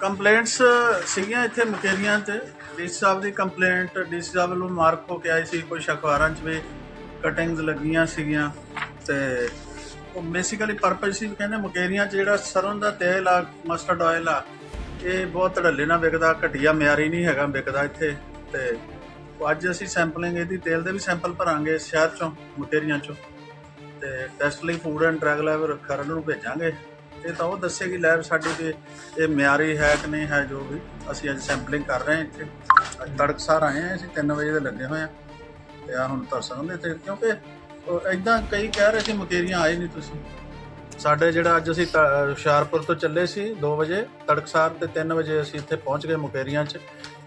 Complaints uh, ਸੀਗੀਆਂ ਇੱਥੇ ਮੁਕੇਰੀਆਂ ਤੇ। ਡੀਸੀ ਸਾਹਿਬ ਦੀ ਕੰਪਲੇਂਟ ਡੀਸੀ ਸਾਹਿਬ ਵੱਲੋਂ ਮਾਰਕ ਹੋ ਕੇ ਆਈ ਸੀ ਕੁਝ ਅਖਬਾਰਾਂ 'ਚ ਵੀ ਕਟਿੰਗਸ ਲੱਗੀਆਂ ਸੀਗੀਆਂ। ਤੇ ਉਹ ਬੇਸਿਕਲੀ ਪਰਪਸ ਸੀ ਕਹਿੰਦੇ ਮਕੇਰੀਆਂ 'ਚ ਜਿਹੜਾ ਸਰੋਂ ਦਾ ਤੇਲ ਆ ਮਸਟਰਡ ਆਇਲ ਆ, ਇਹ ਬਹੁਤ ਧੜੱਲੇ ਨਾਲ ਵਿਕਦਾ, ਘਟੀਆ ਮਿਆਰੀ ਨਹੀਂ ਹੈਗਾ ਵਿਕਦਾ ਇੱਥੇ। ਤੇ ਉਹ ਅੱਜ ਅਸੀਂ ਸੈਂਪਲਿੰਗ ਇਹਦੀ, ਤੇਲ ਦੇ ਵੀ ਸੈਂਪਲ ਭਰਾਂਗੇ ਸ਼ਹਿਰ ਚੋਂ, ਮਕੇਰੀਆਂ ਚੋਂ। ਤੇ ਟੈਸਟ ਲਈ ਫੂਡ ਐਂਡ ਡਰੱਗ ਲੈਬ ਕਰਨ ਨੂੰ ਭੇਜਾਂਗੇ। ਇਹ ਤਾਂ ਉਹ ਦੱਸੇਗੀ ਲੈਬ ਸਾਡੀ ਕਿ ਇਹ ਮਿਆਰੀ ਹੈ ਕਿ ਨਹੀਂ ਹੈ ਜੋ ਵੀ ਅਸੀਂ ਅੱਜ ਸੈਂਪਲਿੰਗ ਕਰ ਰਹੇ ਹਾਂ ਇੱਥੇ। ਅੱਜ ਤੜਕਸਾਰ ਆਏ ਹਾਂ, ਅਸੀਂ 3 ਵਜੇ ਦੇ ਲੱਗੇ ਹੋਏ ਹਾਂ। ਤੇ ਆ ਹੁਣ ਤਰਸਣ ਸਕਦੇ ਤੇ ਕਿਉਂਕਿ ਇਦਾਂ ਕਈ ਕਹਿ ਰਹੇ ਸੀ, ਮੁਕੇਰੀਆਂ ਆਏ ਨਹੀਂ ਤੁਸੀਂ। ਸਾਡੇ ਜਿਹੜਾ ਅੱਜ ਅਸੀਂ ਤ- ਹੁਸ਼ਿਆਰਪੁਰ ਤੋਂ ਚੱਲੇ ਸੀ 2 ਵਜੇ ਤੜਕਸਾਰ ਤੇ 3 ਵਜੇ ਅਸੀਂ ਇੱਥੇ ਪਹੁੰਚ ਗਏ ਮੁਕੇਰੀਆਂ 'ਚ।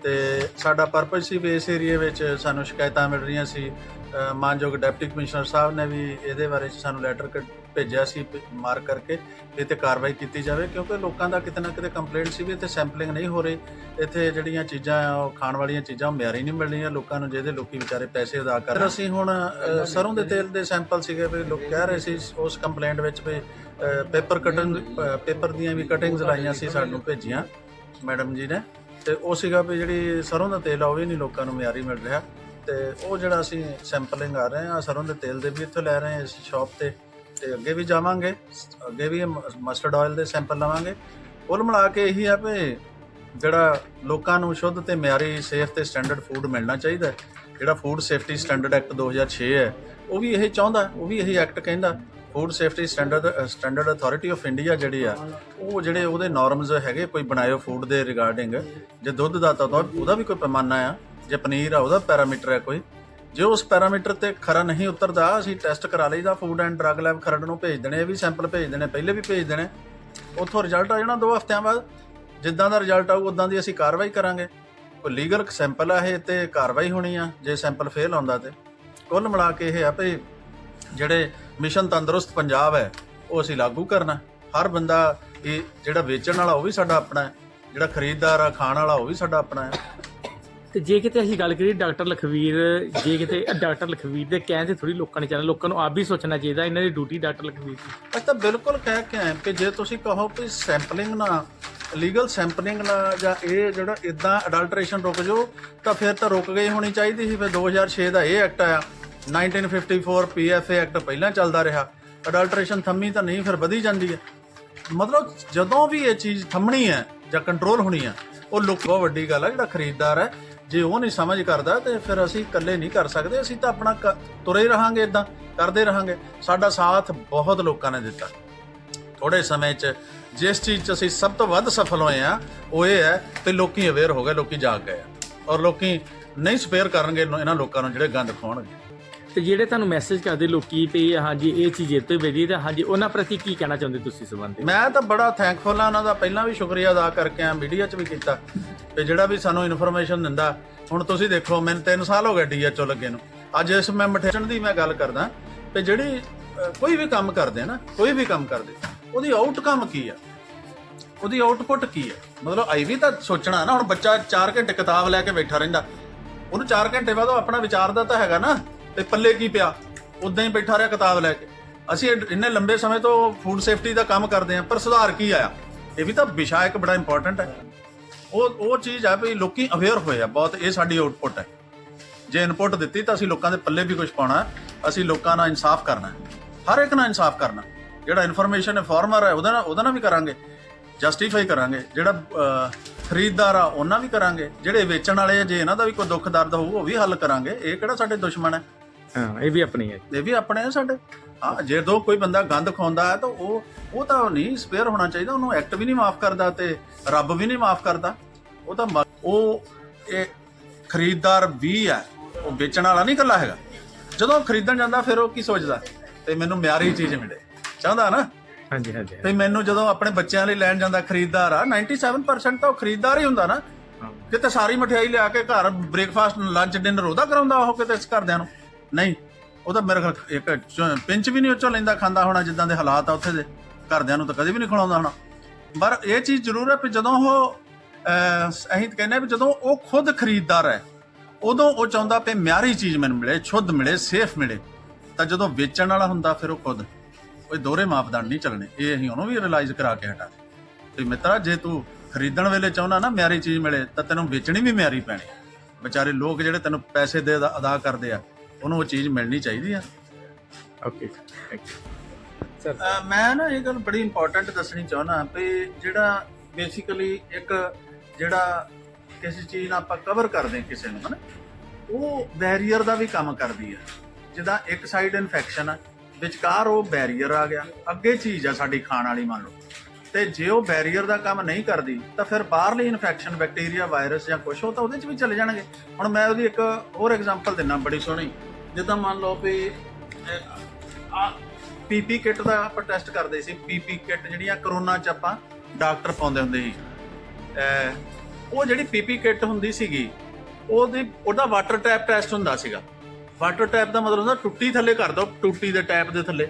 ਤੇ ਸਾਡਾ ਪਰਪਸ ਸੀ ਵੀ ਇਸ ਏਰੀਏ ਵਿੱਚ ਸਾਨੂੰ ਸ਼ਿਕਾਇਤਾਂ ਮਿਲ ਰਹੀਆਂ ਸੀ। ਮਾਨਯੋਗ ਡਿਪਟੀ ਕਮਿਸ਼ਨਰ ਸਾਹਿਬ ਨੇ ਵੀ ਇਹਦੇ ਬਾਰੇ 'ਚ ਸਾਨੂੰ ਲੈਟਰ ਭੇਜਿਆ ਸੀ ਮਾਰਕ ਕਰਕੇ ਇਹ ਤੇ ਕਾਰਵਾਈ ਕੀਤੀ ਜਾਵੇ ਕਿਉਂਕਿ ਲੋਕਾਂ ਦਾ ਕਿਤੇ ਨਾ ਕਿਤੇ ਕੰਪਲੇਂਟ ਸੀ ਵੀ ਇੱਥੇ ਸੈਂਪਲਿੰਗ ਨਹੀਂ ਹੋ ਰਹੀ। ਇੱਥੇ ਜਿਹੜੀਆਂ ਚੀਜ਼ਾਂ ਆ ਉਹ ਖਾਣ ਵਾਲੀਆਂ ਚੀਜ਼ਾਂ ਮਿਆਰੀ ਨਹੀਂ ਮਿਲ ਰਹੀਆਂ ਲੋਕਾਂ ਨੂੰ ਜਿਹਦੇ ਲੋਕੀ ਵਿਚਾਰੇ ਪੈਸੇ ਅਦਾ ਕਰ ਰਹੇ ਅਸੀਂ ਹੁਣ ਸਰੋਂ ਦੇ ਤੇਲ ਦੇ ਸੈਂਪਲ ਸੀਗੇ ਵੀ ਲੋਕ ਕਹਿ ਰਹੇ ਸੀ ਉਸ ਕੰਪਲੇਂਟ ਵਿੱਚ ਵੀ ਪੇਪਰ ਕਟਿੰਗ ਪੇਪਰ ਦੀਆਂ ਵੀ ਕਟਿੰਗਸ ਲਾਈਆਂ ਸੀ ਸਾਨੂੰ ਭੇਜੀਆਂ ਮੈਡਮ ਜੀ ਨੇ। ਤੇ ਉਹ ਸੀਗਾ ਵੀ ਜਿਹੜੀ ਸਰੋਂ ਦਾ ਤੇਲ ਆ ਉਹ ਵੀ ਨਹੀਂ ਲੋਕਾਂ ਨੂੰ ਮਿਆਰੀ ਮਿਲ ਰਿਹਾ। ਤੇ ਉਹ ਜਿਹੜਾ ਅਸੀਂ ਸੈਂਪਲਿੰਗ ਆ ਰਹੇ ਆ ਸਰੋਂ ਦੇ ਤੇਲ ਦੇ ਵੀ ਇੱਥੋਂ ਲੈ ਰਹੇ ਆ ਇਸ ਸ਼ਾਪ ਤੇ। ਤੇ ਅੱਗੇ ਵੀ ਜਾਵਾਂਗੇ। ਅੱਗੇ ਵੀ ਮਸਟਰਡ ਆਇਲ ਦੇ ਸੈਂਪਲ ਲਵਾਂਗੇ। ਕੁੱਲ ਮਿਲਾ ਕੇ ਇਹੀ ਆ ਵੀ ਜਿਹੜਾ ਲੋਕਾਂ ਨੂੰ ਸ਼ੁੱਧ ਤੇ ਮਿਆਰੀ ਸੇਫ ਤੇ ਸਟੈਂਡਰਡ ਫੂਡ ਮਿਲਣਾ ਚਾਹੀਦਾ ਜਿਹੜਾ ਫੂਡ ਸੇਫਟੀ ਸਟੈਂਡਰਡ ਐਕਟ 2006 ਹੈ, ਉਹ ਵੀ ਇਹ ਚਾਹੁੰਦਾ, ਉਹ ਵੀ ਇਹੀ ਐਕਟ ਕਹਿੰਦਾ food safety standard standard authority of India ਜਿਹੜੀ ਆ, ਉਹ ਜਿਹੜੇ ਉਹਦੇ ਨਾਰਮਸ ਹੈਗੇ, ਕੋਈ ਬਣਾਇਓ ਫੂਡ ਦੇ ਰਿਗਾਰਡਿੰਗ ਜੇ ਦੁੱਧ ਦਾ ਤਾਂ ਉਹਦਾ ਵੀ ਕੋਈ ਪੈਮਾਨਾ ਆ, ਜੇ ਪਨੀਰ ਆ ਉਹਦਾ ਪੈਰਾਮੀਟਰ ਹੈ ਕੋਈ ਜੇ ਉਸ ਪੈਰਾਮੀਟਰ ਤੇ ਖਰਾ ਨਹੀਂ ਉਤਰਦਾ, ਅਸੀਂ ਟੈਸਟ ਕਰਾ ਲਈਦਾ, food and drug lab Kharar ਨੂੰ ਭੇਜ ਦੇਣੇ, ਇਹ ਵੀ ਸੈਂਪਲ ਭੇਜ ਦੇਣੇ, ਪਹਿਲੇ ਵੀ ਭੇਜ ਦੇਣੇ। ਉੱਥੋਂ ਰਿਜ਼ਲਟ ਆ ਜਾਣਾ ਦੋ ਹਫ਼ਤਿਆਂ ਬਾਅਦ। ਜਿੱਦਾਂ ਦਾ ਰਿਜ਼ਲਟ ਆਊ, ਉਦਾਂ ਦੀ ਅਸੀਂ ਕਾਰਵਾਈ ਕਰਾਂਗੇ। ਕੋਈ ਲੀਗਲ ਸੈਂਪਲ ਆ ਇਹ ਤੇ ਕਾਰਵਾਈ ਹੋਣੀ ਆ, ਜੇ ਸੈਂਪਲ ਫੇਲ ਆਉਂਦਾ ਤੇ। ਕੁੱਲ ਮਿਲਾ ਕੇ ਇਹ ਆ ਵੀ ਜਿਹੜੇ ਮਿਸ਼ਨ ਤੰਦਰੁਸਤ ਪੰਜਾਬ ਹੈ, ਉਹ ਅਸੀਂ ਲਾਗੂ ਕਰਨਾ। ਹਰ ਬੰਦਾ ਇਹ ਜਿਹੜਾ ਵੇਚਣ ਵਾਲਾ ਉਹ ਵੀ ਸਾਡਾ ਆਪਣਾ ਹੈ, ਜਿਹੜਾ ਖਰੀਦਦਾਰ ਆ, ਖਾਣ ਵਾਲਾ ਉਹ ਵੀ ਸਾਡਾ ਆਪਣਾ ਹੈ। ਤੇ ਜੇ ਕਿਤੇ ਅਸੀਂ ਗੱਲ ਕਰੀਏ ਡਾਕਟਰ ਲਖਵੀਰ, ਜੇ ਕਿਤੇ ਡਾਕਟਰ ਲਖਵੀਰ ਦੇ ਕਹਿਣ ਤੇ ਥੋੜੀ ਲੋਕਾਂ ਨੇ ਚਾਹਣਾ ਲੋਕਾਂ ਨੂੰ ਆਪ ਵੀ ਸੋਚਣਾ ਚਾਹੀਦਾ, ਇਹਨਾਂ ਦੀ ਡਿਊਟੀ ਡਾਕਟਰ ਲਖਵੀਰ ਦੀ। ਅਸੀਂ ਤਾਂ ਬਿਲਕੁਲ ਕਹਿ ਕੇ ਆਏ ਕਿ ਜੇ ਤੁਸੀਂ ਕਹੋ ਕਿ ਸੈਂਪਲਿੰਗ ਨਾ, ਲੀਗਲ ਸੈਂਪਲਿੰਗ ਨਾ ਜਾਂ ਇਹ ਜਿਹੜਾ ਇਦਾਂ ਅਡਲਟ੍ਰੇਸ਼ਨ ਰੁਕ ਜੋ ਤਾਂ ਫਿਰ ਤਾਂ ਰੁਕ ਗਈ ਹੋਣੀ ਚਾਹੀਦੀ ਸੀ। ਫਿਰ 2006 ਦਾ ਇਹ ਐਕਟ ਆਇਆ। 1954 ਪੀਐਫਏ ਐਕਟ ਪਹਿਲਾਂ ਚੱਲਦਾ ਰਿਹਾ। ਅਡਲਟਰੇਸ਼ਨ ਥੰਮੀ ਤਾਂ ਨਹੀਂ, ਫਿਰ ਵਧੀ ਜਾਂਦੀ ਹੈ। ਮਤਲਬ ਜਦੋਂ ਵੀ ਇਹ ਚੀਜ਼ ਥੰਮਣੀ ਹੈ ਜਾਂ ਕੰਟਰੋਲ ਹੋਣੀ ਹੈ, ਉਹ ਲੋਕ ਬਹੁਤ ਵੱਡੀ ਗੱਲ ਹੈ, ਜਿਹੜਾ ਖਰੀਦਦਾਰ ਹੈ ਜੇ ਉਹ ਨਹੀਂ ਸਮਝ ਕਰਦਾ ਤੇ ਫਿਰ ਅਸੀਂ ਇਕੱਲੇ ਨਹੀਂ ਕਰ ਸਕਦੇ, ਅਸੀਂ ਤਾਂ ਆਪਣਾ ਕ- ਤੁਰੇ ਰਹਾਂਗੇ ਇਦਾਂ ਕਰਦੇ ਰਹਾਂਗੇ। ਸਾਡਾ ਸਾਥ ਬਹੁਤ ਲੋਕਾਂ ਨੇ ਦਿੱਤਾ। ਥੋੜੇ ਸਮੇਂ 'ਚ ਜਿਸ ਚੀਜ਼ 'ਚ ਅਸੀਂ ਸਭ ਤੋਂ ਵੱਧ ਸਫਲ ਹੋਏ ਆ ਉਹ ਇਹ ਹੈ ਕਿ ਲੋਕੀ ਅਵੇਅਰ ਹੋ ਗਏ, ਲੋਕੀ ਜਾਗ ਗਏ ਆ। ਔਰ ਲੋਕੀ ਨਹੀਂ ਸਪੇਅਰ ਕਰਨਗੇ ਇਹਨਾਂ ਲੋਕਾਂ ਨੂੰ ਜਿਹੜੇ ਗੰਦ ਖਾਣਗੇ ਤੇ ਜਿਹੜੇ ਤੁਹਾਨੂੰ ਮੈਸੇਜ ਕਰਦੇ ਲੋਕੀ ਤੇ ਹਾਂਜੀ, ਇਹ ਚੀਜ਼ ਇਹ ਤੋਂ ਵਧੀ ਤੇ ਹਾਂਜੀ, ਉਹਨਾਂ ਪ੍ਰਤੀ ਕੀ ਕਹਿਣਾ ਚਾਹੁੰਦੇ ਤੁਸੀਂ ਇਸ ਮੈਂ ਤਾਂ ਬੜਾ ਥੈਂਕਫੁਲ ਆ ਉਹਨਾਂ ਦਾ ਪਹਿਲਾਂ ਵੀ ਸ਼ੁਕਰੀਆ ਅਦਾ ਕਰਕੇ ਆ ਮੀਡੀਆ 'ਚ ਵੀ ਕੀਤਾ ਤੇ ਜਿਹੜਾ ਵੀ ਸਾਨੂੰ ਇਨਫੋਰਮੇਸ਼ਨ ਦਿੰਦਾ। ਹੁਣ ਤੁਸੀਂ ਦੇਖੋ, ਮੈਨੂੰ 3 ਸਾਲ ਹੋ ਗਏ ਡੀਐਚਓ ਲੱਗੇ ਨੂੰ। ਅੱਜ ਇਸ ਮੈਂ ਮਠੇਚਣ ਦੀ ਮੈਂ ਗੱਲ ਕਰਦਾ ਤੇ ਜਿਹੜੀ ਕੋਈ ਵੀ ਕੰਮ ਕਰਦੇ ਆ ਨਾ, ਕੋਈ ਵੀ ਕੰਮ ਕਰਦੇ, ਉਹਦੀ ਆਊਟਕਮ ਕੀ ਆ? ਉਹਦੀ ਆਊਟਪੁੱਟ ਕੀ ਹੈ ਮਤਲਬ ਆਈ ਵੀ ਤਾਂ ਸੋਚਣਾ ਨਾ, ਹੁਣ ਬੱਚਾ 4 ਘੰਟੇ ਕਿਤਾਬ ਲੈ ਕੇ ਬੈਠਾ ਰਹਿੰਦਾ। ਉਹਨੂੰ 4 ਘੰਟੇ ਬਾਅਦ ਉਹ ਆਪਣਾ ਵਿਚਾਰ ਦਾ ਤਾਂ ਹੈਗਾ ਨਾ। ਤੇ ਪੱਲੇ ਕੀ ਪਿਆ? ਉਦਾਂ ਹੀ ਬੈਠਾ ਰਿਹਾ ਕਿਤਾਬ ਲੈ ਕੇ। ਅਸੀਂ ਇੰਨੇ ਲੰਬੇ ਸਮੇਂ ਤੋਂ ਫੂਡ ਸੇਫਟੀ ਦਾ ਕੰਮ ਕਰਦੇ ਆਂ ਪਰ ਸੁਧਾਰ ਕੀ ਆਇਆ? ਇਹ ਵੀ ਤਾਂ ਵਿਸ਼ਾ ਇੱਕ ਬੜਾ ਇੰਪੋਰਟੈਂਟ ਹੈ। ਉਹ ਉਹ ਚੀਜ਼ ਆ ਵੀ ਲੋਕੀ ਅਵੇਅਰ ਹੋਏ ਆ, ਬਹੁਤ ਇਹ ਸਾਡੀ ਆਊਟਪੁੱਟ ਹੈ। ਜੇ ਇਨਪੁੱਟ ਦਿੱਤੀ ਤਾਂ ਅਸੀਂ ਲੋਕਾਂ ਦੇ ਪੱਲੇ ਵੀ ਕੁਝ ਪਾਉਣਾ ਅਸੀਂ ਲੋਕਾਂ ਨਾਲ ਇਨਸਾਫ ਕਰਨਾ ਹਰ ਇੱਕ ਨਾਲ ਇਨਸਾਫ ਕਰਨਾ ਜਿਹੜਾ ਇਨਫੋਰਮੇਸ਼ਨ ਹੈ ਇਨਫਾਰਮਰ ਹੈ, ਉਹਦਾ ਨਾਲ ਉਹਦਾ ਨਾਲ ਵੀ ਕਰਾਂਗੇ। ਜਸਟੀਫਾਈ ਕਰਾਂਗੇ। ਜਿਹੜਾ ਖਰੀਦਦਾਰ ਆ, ਉਹਨਾਂ ਵੀ ਕਰਾਂਗੇ। ਜਿਹੜੇ ਵੇਚਣ ਵਾਲੇ ਆ, ਜੇ ਇਹਨਾਂ ਦਾ ਵੀ ਕੋਈ ਦੁੱਖ ਦਰਦ ਹੋਊ, ਉਹ ਵੀ ਹੱਲ ਕਰਾਂਗੇ। ਇਹ ਕਿਹੜਾ ਸਾਡੇ ਦੁਸ਼ਮਣ ਹੈ? ਹਾਂ ਇਹ ਵੀ ਆਪਣੀ ਹੈ ਇਹ ਵੀ ਆਪਣੇ ਆ ਸਾਡੇ। ਹਾਂ ਜੇ ਦੋ ਕੋਈ ਬੰਦਾ ਗੰਦ ਖਾਉਂਦਾ ਹੈ ਤਾਂ ਉਹ ਉਹ ਤਾਂ ਨਹੀਂ ਸਪੇਅਰ ਹੋਣਾ ਚਾਹੀਦਾ ਉਹਨੂੰ ਐਕਟ ਵੀ ਨਹੀਂ ਮਾਫ ਕਰਦਾ ਤੇ ਰੱਬ ਵੀ ਨਹੀਂ ਮਾਫ ਕਰਦਾ। ਉਹ ਤਾਂ ਮ- ਉਹ ਇਹ ਖਰੀਦਦਾਰ ਵੀ ਹੈ ਉਹ ਵੇਚਣ ਵਾਲਾ ਨਹੀਂ ਇਕੱਲਾ ਹੈਗਾ। ਜਦੋਂ ਉਹ ਖਰੀਦਣ ਜਾਂਦਾ ਫਿਰ ਉਹ ਕੀ ਸੋਚਦਾ? ਤੇ ਮੈਨੂੰ ਮਿਆਰੀ ਚੀਜ਼ ਮਿਲੇ। ਚਾਹੁੰਦਾ ਨਾ? ਹਾਂਜੀ ਹਾਂਜੀ ਤੇ ਮੈਨੂੰ ਜਦੋਂ ਆਪਣੇ ਬੱਚਿਆਂ ਲਈ ਲੈਣ ਜਾਂਦਾ ਖਰੀਦਦਾਰ ਆ 97% ਤਾਂ ਉਹ ਖਰੀਦਦਾਰ ਹੀ ਹੁੰਦਾ ਨਾ। ਹਾਂ। ਕਿਤੇ ਸਾਰੀ ਮਠਿਆਈ ਲਿਆ ਕੇ ਘਰ ਬ੍ਰੇਕਫਾਸਟ ਲੰਚ ਡਿਨਰ ਉਹਦਾ ਕਰਾਉਂਦਾ ਉਹ ਕਿਤੇ ਇਸ ਘਰਦਿਆਂ ਨੂੰ? ਨਹੀਂ ਉਹ ਤਾਂ ਮੇਰੇ ਖਿਆਲ ਇੱਕ ਚ- ਪਿੰਚ ਵੀ ਨਹੀਂ ਉੱਚੋਂ ਲੈਂਦਾ ਖਾਂਦਾ ਹੋਣਾ ਜਿੱਦਾਂ ਦੇ ਹਾਲਾਤ ਆ ਉੱਥੇ ਦੇ। ਘਰਦਿਆਂ ਨੂੰ ਤਾਂ ਕਦੇ ਵੀ ਨਹੀਂ ਖਿਲਾਉਂਦਾ ਹੋਣਾ। ਪਰ ਇਹ ਚੀਜ਼ ਜ਼ਰੂਰ ਹੈ ਕਿ ਜਦੋਂ ਉਹ ਅਹ, ਅਸੀਂ ਤਾਂ ਕਹਿੰਦੇ ਆ ਵੀ ਜਦੋਂ ਉਹ ਖੁਦ ਖਰੀਦਦਾਰ ਹੈ ਉਦੋਂ ਉਹ ਚਾਹੁੰਦਾ ਕਿ ਮਿਆਰੀ ਚੀਜ਼ ਮੈਨੂੰ ਮਿਲੇ ਸ਼ੁੱਧ ਮਿਲੇ ਸੇਫ ਮਿਲੇ। ਤਾਂ ਜਦੋਂ ਵੇਚਣ ਵਾਲਾ ਹੁੰਦਾ ਫਿਰ ਉਹ ਖੁਦ। ਉਹ ਦੋਹਰੇ ਮਾਪਦੰਡ ਨਹੀਂ ਚੱਲਣੇ ਇਹ ਅਸੀਂ ਉਹਨੂੰ ਵੀ ਰਿਅਲਾਈਜ਼ ਕਰਾ ਕੇ ਹਟਾ ਤੇ ਮਿੱਤਰਾ ਜੇ ਤੂੰ ਖਰੀਦਣ ਵੇਲੇ ਚਾਹੁੰਦਾ ਨਾ ਮਿਆਰੀ ਚੀਜ਼ ਮਿਲੇ ਤਾਂ ਤੈਨੂੰ ਵੇਚਣੀ ਵੀ ਮਿਆਰੀ ਪੈਣੀ। ਵਿਚਾਰੇ ਲੋਕ ਜਿਹੜੇ ਤੈਨੂੰ ਪੈਸੇ ਦੇ ਅਦਾ ਅਦਾ ਕਰਦੇ ਆ ਉਹਨੂੰ ਉਹ ਚੀਜ਼ ਮਿਲਣੀ ਚਾਹੀਦੀ ਆ। ਓਕੇ ਸਰ ਅਹ ਮੈਂ ਨਾ ਇਹ ਗੱਲ ਬੜੀ ਇੰਪੋਰਟੈਂਟ ਦੱਸਣੀ ਚਾਹੁੰਦਾ ਵੀ ਜਿਹੜਾ ਬੇਸਿਕਲੀ ਇੱਕ ਜਿਹੜਾ ਕਿਸੇ ਚੀਜ਼ ਨਾਲ ਆਪਾਂ ਕਵਰ ਕਰਦੇ ਹਾਂ ਕਿਸੇ ਨੂੰ ਹਨਾ? ਉਹ ਬੈਰੀਅਰ ਦਾ ਵੀ ਕੰਮ ਕਰਦੀ ਹੈ ਜਿੱਦਾਂ ਇੱਕ ਸਾਈਡ ਇਨਫੈਕਸ਼ਨ ਆ ਵਿਚਕਾਰ ਉਹ ਬੈਰੀਅਰ ਆ ਗਿਆ। ਅੱਗੇ ਚੀਜ਼ ਆ ਸਾਡੀ ਖਾਣ ਵਾਲੀ ਮੰਨ ਲਓ। ਤੇ ਜੇ ਉਹ ਬੈਰੀਅਰ ਦਾ ਕੰਮ ਨਹੀਂ ਕਰਦੀ ਤਾਂ ਫਿਰ ਬਾਹਰਲੀ ਇਨਫੈਕਸ਼ਨ ਬੈਕਟੀਰੀਆ ਵਾਇਰਸ ਜਾਂ ਕੁਝ ਉਹ ਤਾਂ ਉਹਦੇ ਚ ਵੀ ਚਲੇ ਜਾਣਗੇ। ਹੁਣ ਮੈਂ ਉਹਦੀ ਇੱਕ ਹੋਰ ਐਗਜ਼ਾਮਪਲ ਦਿੰਨਾ ਬੜੀ ਸੋਹਣੀ। ਜਿੱਦਾਂ ਮੰਨ ਲਓ ਵੀ ਆ ਪੀਪੀ ਕਿੱਟ ਦਾ ਆਪਾਂ ਟੈਸਟ ਕਰਦੇ ਸੀ। ਪੀਪੀ ਕਿੱਟ ਜਿਹੜੀਆਂ ਕਰੋਨਾ ਚ ਆਪਾਂ ਡਾਕਟਰ ਪਾਉਂਦੇ ਹੁੰਦੇ ਸੀ। ਉਹ ਜਿਹੜੀ ਪੀਪੀ ਕਿੱਟ ਹੁੰਦੀ ਸੀਗੀ, ਉਹਦੀ, ਉਹਦਾ ਵਾਟਰ ਟੈਪ ਟੈਸਟ ਹੁੰਦਾ ਸੀਗਾ। ਵਾਟਰ ਟੈਪ ਦਾ ਮਤਲਬ ਹੁੰਦਾ ਟੁੱਟੀ ਥੱਲੇ ਕਰ ਦੋ, ਟੁੱਟੀ ਦੇ ਟੈਪ ਦੇ ਥੱਲੇ।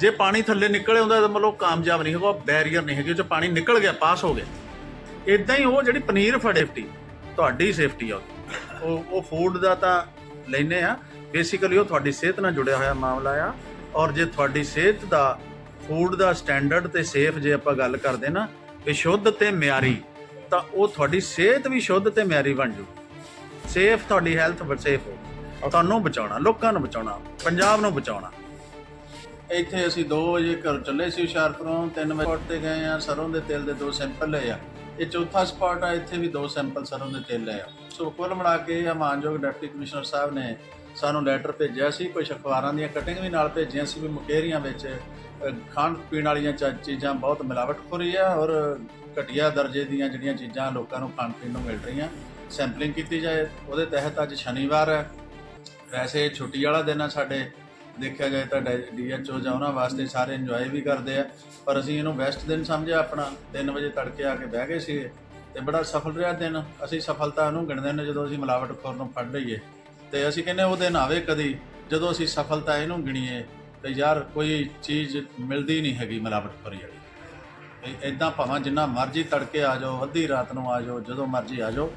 ਜੇ ਪਾਣੀ ਥੱਲੇ ਨਿਕਲੇ ਹੁੰਦਾ ਤਾਂ ਮਤਲਬ ਕਾਮਯਾਬ ਨਹੀਂ ਹੋਗਾ ਬੈਰੀਅਰ ਨਹੀਂ ਹੈਗੇ, ਉਹ 'ਚ ਪਾਣੀ ਨਿਕਲ ਗਿਆ ਪਾਸ ਹੋ ਗਿਆ। ਇਦਾਂ ਹੀ ਉਹ ਜਿਹੜੀ ਪਨੀਰ ਫੜੇਫਟੀ ਤੁਹਾਡੀ ਸੇਫਟੀ ਆ। ਉਹ ਉਹ ਫੂਡ ਦਾ ਤਾਂ ਲੈਨੇ ਆ। ਬੇਸਿਕਲੀ ਉਹ ਤੁਹਾਡੀ ਸਿਹਤ ਨਾਲ ਜੁੜਿਆ ਹੋਇਆ ਮਾਮਲਾ ਆ। ਔਰ ਜੇ ਤੁਹਾਡੀ ਸਿਹਤ ਦਾ ਫੂਡ ਦਾ ਸਟੈਂਡਰਡ ਤੇ ਸੇਫ ਜੇ ਆਪਾਂ ਗੱਲ ਕਰਦੇ ਨਾ, ਵੀ ਸ਼ੁੱਧ ਤੇ ਮਿਆਰੀ, ਤਾਂ ਉਹ ਤੁਹਾਡੀ ਸਿਹਤ ਵੀ ਸ਼ੁੱਧ ਤੇ ਮਿਆਰੀ ਬਣ ਜੂ। ਸੇਫ ਤੁਹਾਡੀ ਹੈਲਥ ਸੇਫ ਹੋ ਤੁਹਾਨੂੰ ਬਚਾਉਣਾ, ਲੋਕਾਂ ਨੂੰ ਬਚਾਉਣਾ, ਪੰਜਾਬ ਨੂੰ ਬਚਾਉਣਾ। ਇੱਥੇ ਅਸੀਂ 2 ਵਜੇ ਘਰ ਚੱਲੇ ਸੀ ਹੁਸ਼ਿਆਰਪੁਰੋਂ 3 ਵਜੇ ਸਪਾਟ ਤੇ ਗਏ ਆ, ਸਰੋਂ ਦੇ ਤੇਲ ਦੇ ਦੋ ਸੈਂਪਲ ਲਏ ਆ। ਇਹ ਚੌਥਾ ਸਪਾਟ ਆ, ਇੱਥੇ ਵੀ ਦੋ ਸੈਂਪਲ ਸਰੋਂ ਦੇ ਤੇਲ ਲਏ ਆ। ਸੋ ਕੁੱਲ ਮਿਲਾ ਕੇ ਇਹ ਮਾਨਯੋਗ ਡਿਪਟੀ ਕਮਿਸ਼ਨਰ ਸਾਹਿਬ ਨੇ ਸਾਨੂੰ ਲੈਟਰ ਭੇਜਿਆ ਸੀ ਕੁਝ ਅਖਬਾਰਾਂ ਦੀਆਂ ਕਟਿੰਗ ਵੀ ਨਾਲ ਭੇਜੀਆਂ ਸੀ, ਵੀ ਮੁਕੇਰੀਆਂ ਵਿੱਚ ਖਾਣ ਪੀਣ ਵਾਲੀਆਂ ਚੀਜ਼ਾਂ ਬਹੁਤ ਮਿਲਾਵਟਖੋਰੀ ਆ ਔਰ ਘਟੀਆ ਦਰਜੇ ਦੀਆਂ ਜਿਹੜੀਆਂ ਚੀਜ਼ਾਂ ਲੋਕਾਂ ਨੂੰ ਖਾਣ ਪੀਣ ਨੂੰ ਮਿਲ ਰਹੀਆਂ, ਸੈਂਪਲਿੰਗ ਕੀਤੀ ਜਾਏ। ਉਹਦੇ ਤਹਿਤ ਅੱਜ ਸ਼ਨੀਵਾਰ ਹੈ। ਵੈਸੇ ਛੁੱਟੀ ਵਾਲਾ ਦਿਨ ਆ ਸਾਡੇ, ਦੇਖਿਆ ਜਾਏ ਤਾਂ ਡੀਐਚਓ ਜਾਂ ਉਹਨਾਂ ਵਾਸਤੇ ਸਾਰੇ ਇੰਜੋਏ ਵੀ ਕਰਦੇ ਆ, ਪਰ ਅਸੀਂ ਇਹਨੂੰ ਬੈਸਟ ਦਿਨ ਸਮਝਿਆ ਆਪਣਾ। 3 ਵਜੇ ਤੜਕੇ ਆ ਕੇ ਬਹਿ ਗਏ ਸੀ ਤੇ ਬੜਾ ਸਫਲ ਰਿਹਾ ਦਿਨ। ਅਸੀਂ ਸਫਲਤਾ ਨੂੰ ਗਿਣਦੇ ਨੇ ਜਦੋਂ ਅਸੀਂ ਮਿਲਾਵਟਖੋਰ ਨੂੰ ਫੜ ਲਈਏ। ਤੇ ਅਸੀਂ ਕਹਿੰਦੇ ਉਹ ਦਿਨ ਆਵੇ ਕਦੀ, ਜਦੋਂ ਅਸੀਂ ਸਫਲਤਾ ਇਹਨੂੰ ਗਿਣੀਏ, ਤੇ ਯਾਰ ਕੋਈ ਚੀਜ਼ ਮਿਲਦੀ ਨਹੀਂ ਹੈਗੀ ਮਿਲਾਵਟ ਮਿਲਾਵਟਖੋਰੀ ਵਾਲੀ। ਇਦਾਂ ਭਾਵੇਂ ਜਿੰਨਾ ਮਰਜ਼ੀ ਤੜਕੇ ਆ ਜਾਓ, ਅੱਧੀ ਰਾਤ ਨੂੰ ਆ ਜਾਓ, ਜਦੋਂ ਮਰਜ਼ੀ ਆ ਜਾਓ,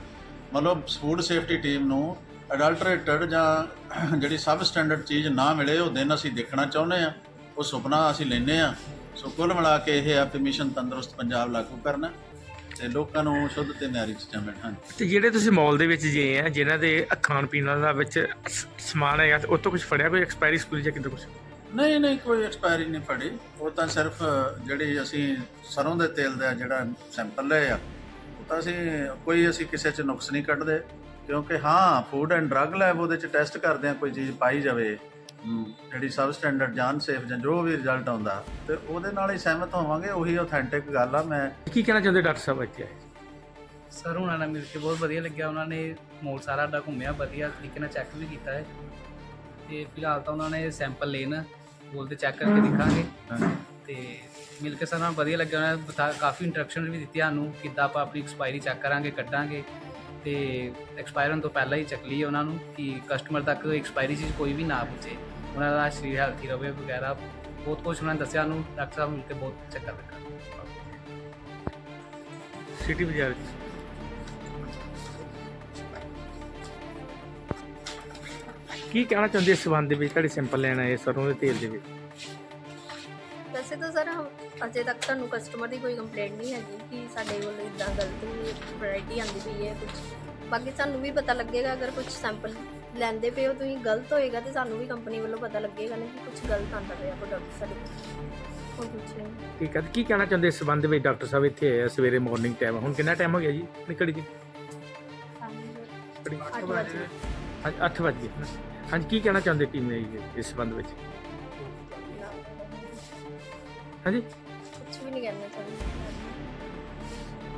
ਮਤਲਬ ਫੂਡ ਸੇਫਟੀ ਟੀਮ ਨੂੰ ਅਡਲਟਰੇਟਡ ਜਾਂ ਜਿਹੜੀ ਸਬ ਸਟੈਂਡਰਡ ਚੀਜ਼ ਨਾ ਮਿਲੇ, ਉਹ ਦਿਨ ਅਸੀਂ ਦੇਖਣਾ ਚਾਹੁੰਦੇ ਆ ਉਹ ਸੁਪਨਾ ਅਸੀਂ ਲੈਨੇ ਆ ਸੋ ਕੁੱਲ ਮਿਲਾ ਕੇ ਇਹ ਆ ਕਿ ਮਿਸ਼ਨ ਤੰਦਰੁਸਤ ਪੰਜਾਬ ਲਾਗੂ ਕਰਨਾ। ਤੇ ਲੋਕਾਂ ਨੂੰ ਸ਼ੁੱਧ ਤੇ ਨਿਆਰੀ ਚੀਜ਼ਾਂ ਮਿਲਣ। ਤੇ ਜਿਹੜੇ ਤੁਸੀਂ ਮਾਲ ਦੇ ਵਿੱਚ ਜੇ ਆ ਜਿਨ੍ਹਾਂ ਦੇ ਖਾਣ ਪੀਣ ਦਾ ਵਿੱਚ ਸ- ਸਮਾਨ ਹੈਗਾ ਤੇ ਉਹ ਤੋਂ ਕੁਝ ਫੜਿਆ ਕੋਈ ਐਕਸਪਾਇਰੀ ਸਕੂਲ ਜਾਂ ਕਿਤੇ ਕੁਝ ਨਹੀਂ ਨਹੀਂ ਕੋਈ ਐਕਸਪਾਇਰੀ ਨਹੀਂ ਫੜੀ। ਉਹ ਤਾਂ ਸਿਰਫ ਜਿਹੜੀ ਅਸੀਂ ਸਰੋਂ ਦੇ ਤੇਲ ਦਾ ਜਿਹੜਾ ਸੈਂਪਲ ਲਏ ਆ ਉਹ ਤਾਂ ਅਸੀਂ ਕੋਈ ਅਸੀਂ ਕਿਸੇ 'ਚ ਨੁਕਸ ਨਹੀਂ ਕੱਢਦੇ। ਕਿਉਂਕਿ ਹਾਂ ਫੂਡ ਐਂਡ ਡਰੱਗ ਲੈਬ ਉਹਦੇ 'ਚ ਟੈਸਟ ਕਰਦੇ ਆ ਕੋਈ ਚੀਜ਼ ਪਾਈ ਜਾਵੇ। ਜਿਹੜੀ ਸਬ ਸਟੈਂਡਰਡ ਜਾਨ ਸੇਫ ਜਾਂ ਜੋ ਵੀ ਰਿਜ਼ਲਟ ਆਉਂਦਾ ਤੇ ਉਹਦੇ ਨਾਲ ਹੀ ਸਹਿਮਤ ਹੋਵਾਂਗੇ ਉਹੀ ਆਥੈਂਟਿਕ ਗੱਲ ਆ ਮੈਂ ਕੀ ਕਹਿਣਾ ਚਾਹੁੰਦੇ ਡਾਕਟਰ ਸਾਹਿਬ ਇੱਥੇ ਆਏ? ਸਰ ਉਹਨਾਂ ਨਾਲ ਮਿਲ ਕੇ ਬਹੁਤ ਵਧੀਆ ਲੱਗਿਆ ਉਹਨਾਂ ਨੇ ਮੋਲ ਸਾਰਾ ਅੱਡਾ ਘੁੰਮਿਆ ਵਧੀਆ ਤਰੀਕੇ ਨਾਲ ਚੈੱਕ ਵੀ ਕੀਤਾ ਹੈ। ਤੇ ਫਿਲਹਾਲ ਤਾਂ ਉਹਨਾਂ ਨੇ ਸੈਂਪਲ ਲੈਣ ਬੋਲ ਤੇ ਚੈੱਕ ਕਰਕੇ ਦੇਖਾਂਗੇ। ਤੇ ਮਿਲ ਕੇ ਸਾਨੂੰ ਵਧੀਆ ਲੱਗਿਆ ਉਹਨਾਂ ਨੇ ਕਾਫੀ ਇੰਟਰੈਕਸ਼ਨ ਵੀ ਦਿੱਤੀ ਸਾਨੂੰ ਕਿੱਦਾਂ ਆਪਾਂ ਆਪਣੀ ਐਕਸਪਾਇਰੀ ਚੈੱਕ ਕਰਾਂਗੇ ਕੱਢਾਂਗੇ। ਤੇ ਐਕਸਪਾਇਰ ਹੋਣ ਤੋਂ ਪਹਿਲਾਂ ਹੀ ਚੱਕ ਲਈ ਉਹਨਾਂ ਨੂੰ ਕਿ ਕਸਟਮਰ ਤੱਕ ਐਕਸਪਾਇਰੀ ਚੀਜ਼ ਕੋਈ ਵੀ ਨਾ ਪਹੁੰਚੇ ਉਹਨਾਂ ਦਾ ਸਰੀਰ ਹੈਲਥੀ ਰਵੇ ਵਗੈਰਾ ਬਹੁਤ ਕੁਝ ਉਹਨਾਂ ਨੇ ਦੱਸਿਆ ਸਾਨੂੰ ਡਾਕਟਰ ਸਾਹਿਬ ਮਿਲ ਕੇ ਬਹੁਤ ਚੰਗਾ ਲੱਗਾ। ਸਿਟੀ ਬਾਜ਼ਾਰ ਵਿੱਚ। ਕੀ ਕਹਿਣਾ ਚਾਹੁੰਦੇ ਇਸ ਸੰਬੰਧ ਦੇ ਵਿੱਚ? ਤੁਹਾਡੇ ਸੈਂਪਲ ਲੈਣ ਆਏ ਸਰੋਂ ਦੇ ਤੇਲ ਦੇ ਵਿੱਚ। ਵੈਸੇ ਤਾਂ ਸਰ ਅਜੇ ਤੱਕ ਤੁਹਾਨੂੰ ਕਸਟਮਰ ਦੀ ਕੋਈ ਕੰਪਲੇਂਟ ਨਹੀਂ ਹੈਗੀ ਕਿ ਸਾਡੇ ਕੋਲ ਇਦਾਂ ਗਲਤ ਵੈਰਾਈਟੀ ਆਂਦੀ ਪਈ ਹੈ ਕੁਝ ਬਾਕੀ ਸਾਨੂੰ ਵੀ ਪਤਾ ਲੱਗੇਗਾ ਅਗਰ ਕੁਝ ਸੈਂਪਲ ਲੈਂਦੇ ਪਏ ਹੋ ਤੁਸੀਂ ਗਲਤ ਹੋਏਗਾ ਤੇ ਸਾਨੂੰ ਵੀ ਕੰਪਨੀ ਵੱਲੋਂ ਪਤਾ ਲੱਗੇਗਾ ਨਾ ਕਿ ਕੁਝ ਗਲਤ ਆਂਦਾ ਪਿਆ ਪ੍ਰੋਡਕਟ ਸਾਡੇ ਕੋਲ ਕੁਝ ਨਹੀਂ ਠੀਕ ਹੈ ਤੇ ਕੀ ਕਹਿਣਾ ਚਾਹੁੰਦੇ ਇਸ ਸੰਬੰਧ ਵਿੱਚ ਡਾਕਟਰ ਸਾਹਿਬ ਇੱਥੇ ਆਏ ਆ ਸਵੇਰੇ ਮਾਰਨਿੰਗ ਟਾਈਮ ਹੁਣ ਕਿੰਨਾ ਟਾਈਮ ਹੋ ਗਿਆ ਜੀ ਆਪਣੀ ਘੜੀ ਦੀ ਘੜੀ ਅੱਠ ਵਜੇ। ਹਾਂਜੀ 8 ਵਜੇ। ਹਾਂਜੀ ਕੀ ਕਹਿਣਾ ਚਾਹੁੰਦੇ ਟੀਮ ਨੇ ਜੀ ਇਸ ਸੰਬੰਧ ਵਿੱਚ? ਹਾਂਜੀ ਕੁਝ ਵੀ ਨਹੀਂ ਕਹਿਣਾ ਚਾਹੁੰਦੀ।